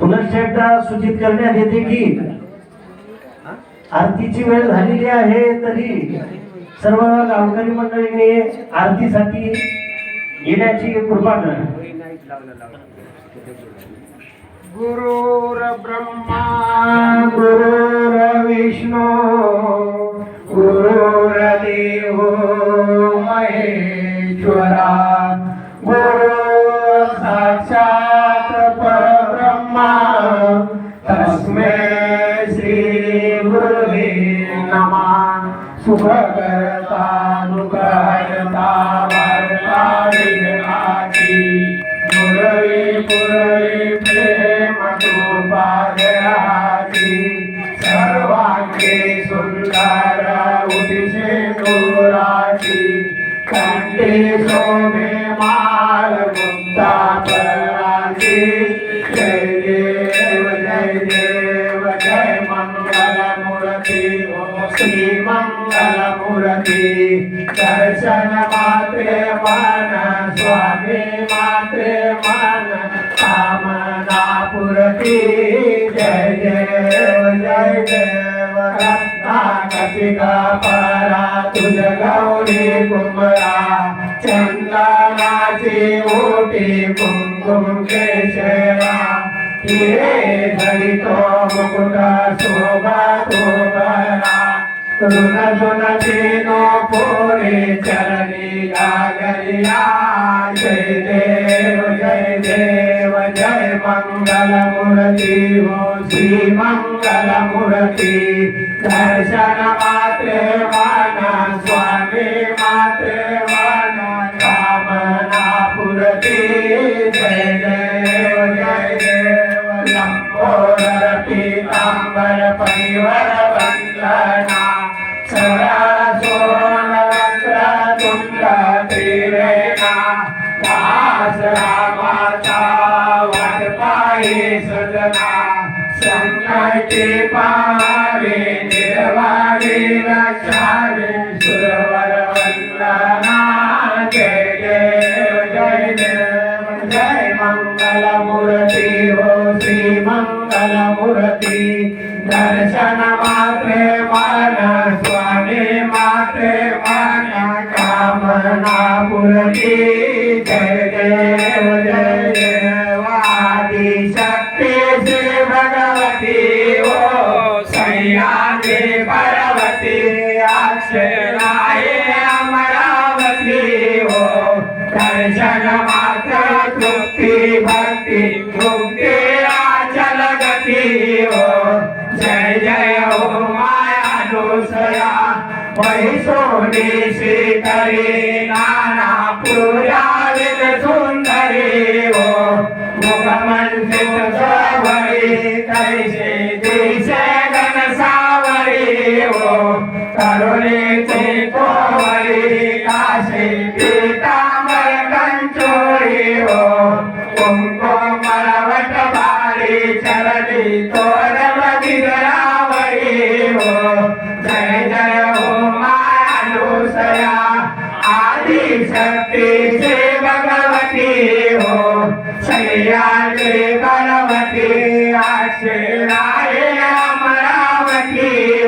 पुनश्च एकदा सूचित करण्यात येते की आरतीची वेळ झालेली आहे तरी सर्व गावकरी मंडळीने आरतीसाठी येण्याची कृपा करा. गुरुर ब्रह्मा गुरुर विष्णू सुखकर्ता दुःखहर्ता वार्ता विघ्नाची मुरळी पुरळी कामना पुरती जय जय देव रत्नाकटिका परा तुझ गौरी कुमरा चंदनाची ओटी कुंकुम केशरा हिरे धरितो मुकुट शोभा तो लागरिया जय देव जय देव जय मंगल मूर्ती हो श्री मंगल मूर्ती दर्शन मात्रे मन संकटी पावे निर्वाणी रक्षावे सुरवर वंदना जय देव जय देव जय मंगल मूर्ती हो श्री मंगल मूर्ती दर्शन मात्रे ಶರಣಾಪುರಕ್ಕೆ ಜಯ વૈષ્ણવ દેશે કરે નાના પુરાણ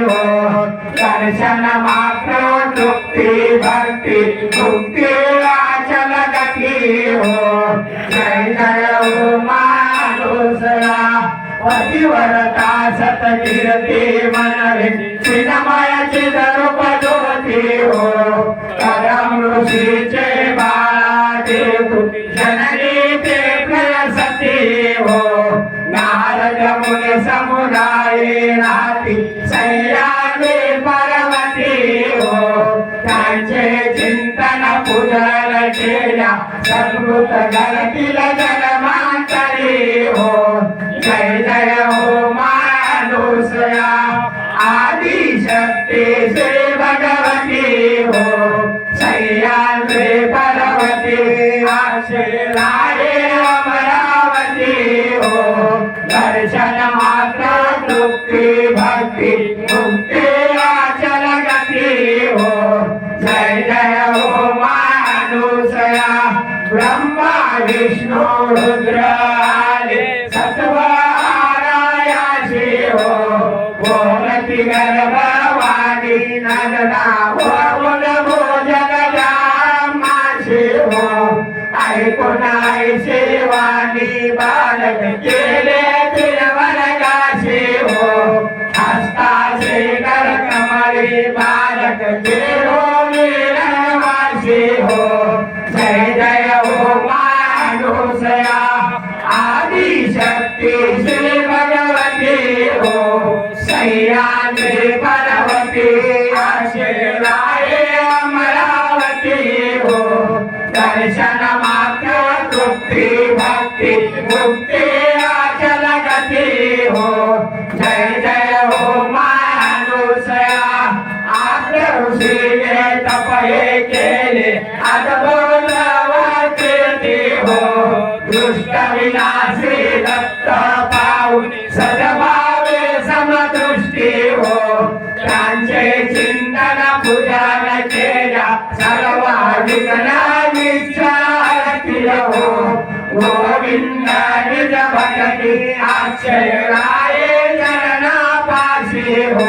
हो. दर्शन मात्र तृप्ती भक्ती मुक्ती वाचन गती हो. जय जय हो मानुसया पतिव्रता सतकीर्ती मनरे चिन्मयाची धरूप ज्योती हो. కాంచే చింతన పుజల చేయ సంస్కృత గలకిల జగమాంతరి హో. జయ జయ హో మానుసయా ఆది శక్తి శ్రీ భగవతి హో. శయ్యాద్రి పరవతి సప్త अमरावती आशिराये अमरावती हो. दर्शन मात्र तृप्ती भक्ती हो. जय जय हो मानुसया आकृषीने तपये केले अद्भुत గోవింద నిజ భక్తి అక్షరాయ చరణా పాశి హో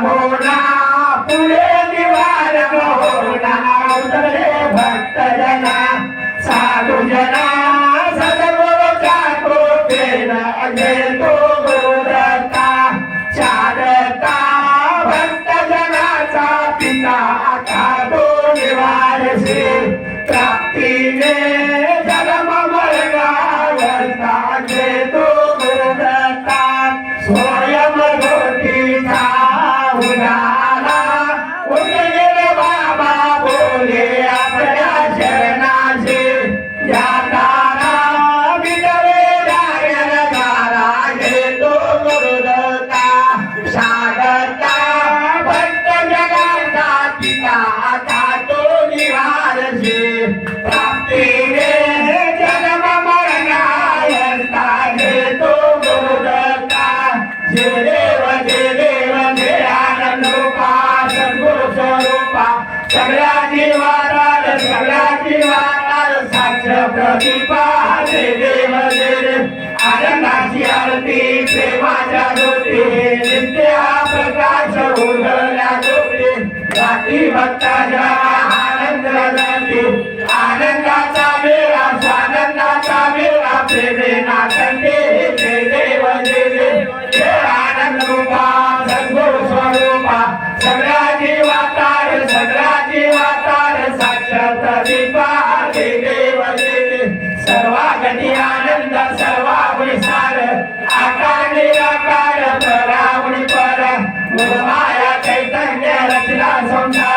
मोडा भक्त जना साधू जना सदगुरुचा कृपेन अजय तो गुरुदत्ता शारदा भक्त जनाचा पिता प्रतिपाले देव देव आनंदाची आरती प्रेमाच्या ज्योती. नित्या प्रकाश उजळल्या मेळा स्वानंदाचा मेळा आनंद रूपा सद्गुरु स्वरूपा सगळ्या जीवाता from now.